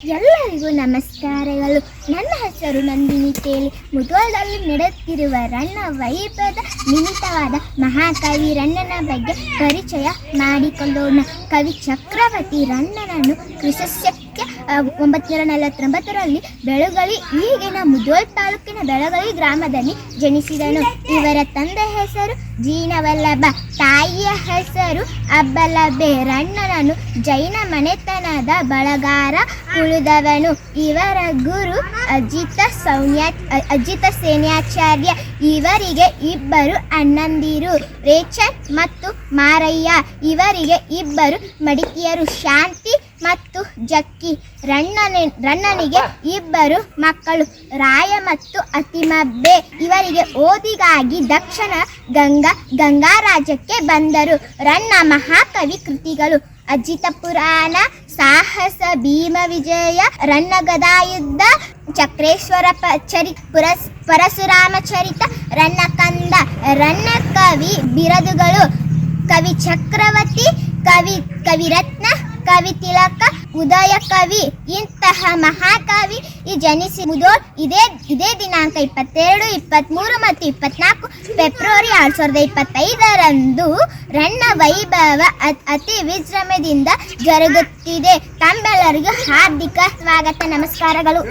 ಎಲ್ಲರಿಗೂ ನಮಸ್ಕಾರಗಳು. ನನ್ನ ಹೆಸರು ನಂದಿನಿ ಕೇಳಿ. ಮುದ್ವಾಳದಲ್ಲಿ ನಡೆಯುತ್ತಿರುವ ರಣ್ಣ ವೈಭವದ ನಿಮಿತ್ತವಾದ ಮಹಾಕವಿ ರಣ್ಣನ ಬಗ್ಗೆ ಪರಿಚಯ ಮಾಡಿಕೊಳ್ಳೋಣ. ಕವಿ ಚಕ್ರವರ್ತಿ ರಣ್ಣನನ್ನು ಕ್ರಿಸಸ್ಯಕ್ಕೆ ಒಂಬತ್ತು ನಲವತ್ತೊಂಬತ್ತರಲ್ಲಿ ಬೆಳಗಲಿ ಈಗಿನ ಮುದ್ವಾಳ್ ತಾಲೂಕಿನ ಬೆಳಗಲಿ ಗ್ರಾಮದಲ್ಲಿ ಜನಿಸಿದನು. ಇವರ ತಂದೆ ಹೆಸರು ಜೀನವಲ್ಲಭ, ತಾಯಿಯ ಹೆಸರು ಅಬ್ಬಲಬೆ ರಣ್ಣನನ್ನು ಜೈನ ಮನೆತನದ ಬಳಗಾರ ಉಳಿದವನು. ಇವರ ಗುರು ಅಜಿತ ಸೌನ್ಯ ಅಜಿತ ಸೇನಾಚಾರ್ಯ. ಇವರಿಗೆ ಇಬ್ಬರು ಅಣ್ಣಂದಿರು, ರೇಚನ್ ಮತ್ತು ಮಾರಯ್ಯ. ಇವರಿಗೆ ಇಬ್ಬರು ಮಡಿಕಿಯರು, ಶಾಂತಿ ಮತ್ತು ಜಕ್ಕಿ. ರಣ್ಣನ, ರಣ್ಣನಿಗೆ ಇಬ್ಬರು ಮಕ್ಕಳು, ರಾಯ ಮತ್ತು ಅತಿಮಬ್ಬೆ. ಇವರಿಗೆ ಓದಿಗಾಗಿ ದಕ್ಷಿಣ ಗಂಗಾ ಗಂಗಾರಾಜಕ್ಕೆ ಬಂದರು. ರಣ್ಣ ಮಹಾಕವಿ ಕೃತಿಗಳು. ಅಜಿತ ಪುರಾಣ ಸಾಹಸ, ಭೀಮ ವಿಜಯ ರನ್ನ ಗದಾಯುದ್ಧ ಚಕ್ರೇಶ್ವರ ಚರಿ ಪುರಸ್ ಪರಶುರಾಮ ಚರಿತ ರನ್ನ ಕಂದ ರನ್ನ ಕವಿ ಬಿರದುಗಳು, ಕವಿ ಚಕ್ರವರ್ತಿ, ಕವಿ ಕವಿರತ್ನ ಕವಿ ತಿಲಕ, ಉದಯ ಕವಿ, ಇಂತಹ ಮಹಾಕವಿ ಜನಿಸಿದೋ ಇದೇ ಇದೇ ದಿನಾಂಕ ಇಪ್ಪತ್ತೆರಡು ಇಪ್ಪತ್ತ್ಮೂರು ಮತ್ತು ಇಪ್ಪತ್ನಾಲ್ಕು ಫೆಬ್ರವರಿ ಎರಡು ಸಾವಿರದ ಇಪ್ಪತ್ತೈದರಂದು ರಣ್ಣ ವೈಭವ ಅತಿ ವಿಜೃಂಭದಿಂದ ಜರುಗುತ್ತಿದೆ. ತಮ್ಮೆಲ್ಲರಿಗೂ ಹಾರ್ದಿಕ ಸ್ವಾಗತ, ನಮಸ್ಕಾರಗಳು.